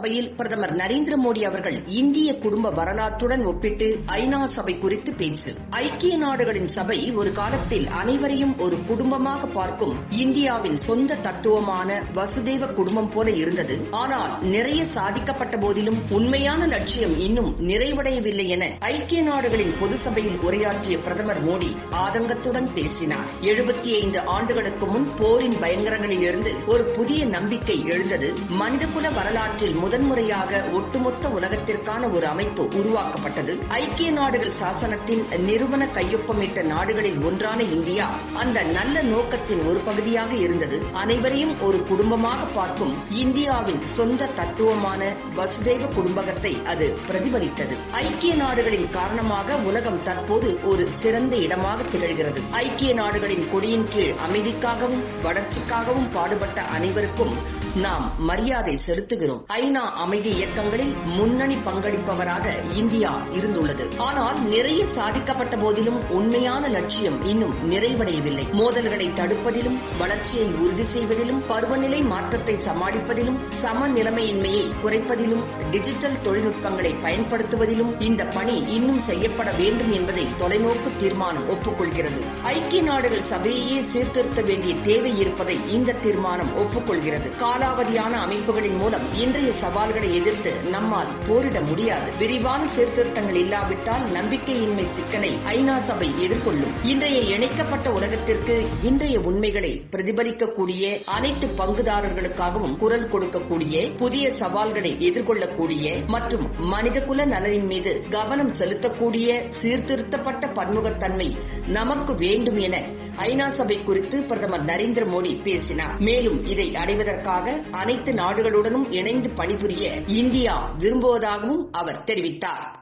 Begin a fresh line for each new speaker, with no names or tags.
சபையில் பிரதமர் நரேந்திர மோடி அவர்கள் இந்திய குடும்ப வரலாற்றுடன் ஒப்பிட்டு ஐநா சபை குறித்து பேச்சு. ஐக்கிய நாடுகளின் சபை ஒரு காலத்தில் அனைவரையும் ஒரு குடும்பமாக பார்க்கும் இந்தியாவின் சொந்த தத்துவமான வசுதேவ குடும்பம் போல இருந்தது. ஆனால் நிறைய சாதிக்கப்பட்ட போதிலும் உண்மையான லட்சியம் இன்னும் நிறைவடையவில்லை என ஐக்கிய நாடுகளின் பொது சபையில் உரையாற்றிய பிரதமர் மோடி ஆதங்கத்துடன் பேசினார். எழுபத்தி ஐந்து ஆண்டுகளுக்கு முன் போரின் பயங்கரங்களில் இருந்து ஒரு புதிய நம்பிக்கை எழுந்தது. மனிதகுல வரலாற்றில் முதன்முறையாக ஒட்டுமொத்த உலகத்திற்கான ஒரு அமைப்பு உருவாக்கப்பட்டது. ஐக்கிய நாடுகள் சாசனத்தின் நிறுவன கையொப்பமிட்ட நாடுகளில் ஒன்றான இந்தியா அந்த நல்ல நோக்கத்தின் ஒரு பகுதியாக இருந்தது. அனைவரையும் ஒரு குடும்பமாக பார்க்கும் இந்தியாவின் சொந்த தத்துவமான வசுதேவ குடும்பகத்தை அது பிரதிபலித்தது. ஐக்கிய நாடுகளின் காரணமாக உலகம் தற்போது ஒரு சிறந்த இடமாக திகழ்கிறது. ஐக்கிய நாடுகளின் கொடியின் கீழ் அமைதிக்காகவும் வளர்ச்சிக்காகவும் பாடுபட்ட அனைவருக்கும் நாம் மரியாதை செலுத்துகிறோம். ஐநா அமைதி இயக்கங்களில் முன்னணி பங்களிப்பவராக இந்தியா இருந்துள்ளது. ஆனால் நிறைய சாதிக்கப்பட்ட போதிலும் உண்மையான லட்சியம் இன்னும் நிறைவடையவில்லை. மோதல்களை தடுப்பதிலும் வளர்ச்சியை உறுதி செய்வதிலும் பருவநிலை மாற்றத்தை சமாளிப்பதிலும் சமநிலைமையின்மையை குறைப்பதிலும் டிஜிட்டல் தொழில்நுட்பங்களை பயன்படுத்துவதிலும் இந்த பணி இன்னும் செய்யப்பட வேண்டும் என்பதை தொலைநோக்கு தீர்மானம் ஒப்புக்கொள்கிறது. ஐக்கிய நாடுகள் சபையையே சீர்திருத்த வேண்டிய தேவை இருப்பதை இந்த தீர்மானம் ஒப்புக்கொள்கிறது. காலாவதியான அமைப்புகளின் மூலம் இன்றைய சவால்களை எதிர்த்து நம்மால் போரிட முடியாது. விரிவான சீர்திருத்தங்கள் இல்லாவிட்டால் நம்பிக்கையின்மை சிக்கலை ஐநா சபை எதிர்கொள்ளும். இன்றைய இணைக்கப்பட்ட உலகத்திற்கு இன்றைய உண்மைகளை பிரதிபலிக்கக்கூடிய அனைத்து பங்குதாரர்களுக்காகவும் குரல் கொடுக்கக்கூடிய புதிய சவால்களை எதிர்கொள்ளக்கூடிய மற்றும் மனிதகுல நலனின் மீது கவனம் செலுத்தக்கூடிய சீர்திருத்தப்பட்ட பன்முகத்தன்மை நமக்கு வேண்டும் என ஐநா சபை குறித்து பிரதமர் நரேந்திர மோடி பேசினார். மேலும் இதை அடைவதற்காக அனைத்து நாடுகளுடனும் இணைந்து பணி பணிபுரிய இந்தியா விரும்புவதாகவும் அவர் தெரிவித்தார்.